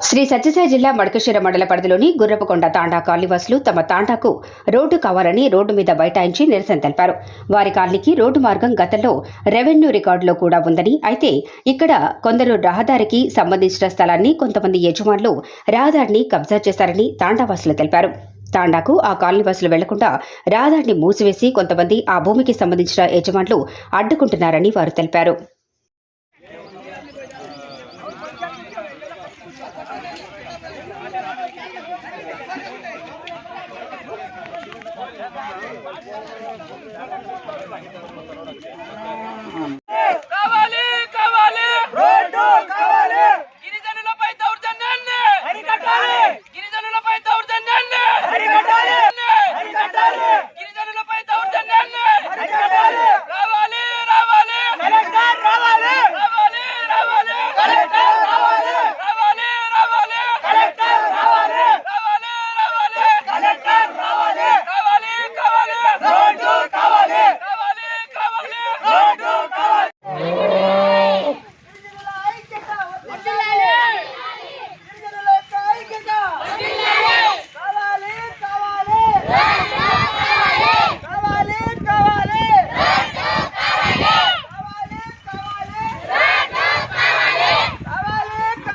శ్రీ సత్యసాయి జిల్లా మడకశిర మండల పరిధిలోని గుర్రపకొండ తాండా కాలనీవాసులు తమ తాండాకు రోడ్డు కావాలని రోడ్డు మీద బైఠాయించి నిరసన తెలిపారు. వారి కాలనీకి రోడ్డు మార్గం గతంలో రెవెన్యూ రికార్డులో కూడా ఉందని అయితే ఇక్కడ కొందరు రహదారికి సంబంధించిన స్థలాన్ని కొంతమంది యజమానులు రహదారిని కబ్జా చేశారని తాండావాసులు తెలిపారు. తాండాకు ఆ కాలనీవాసులు వెళ్ళకుండా రహదారిని మూసివేసి కొంతమంది ఆ భూమికి సంబంధించిన యజమానులు అడ్డుకుంటున్నారని వారు తెలిపారు. ಹಾ Auto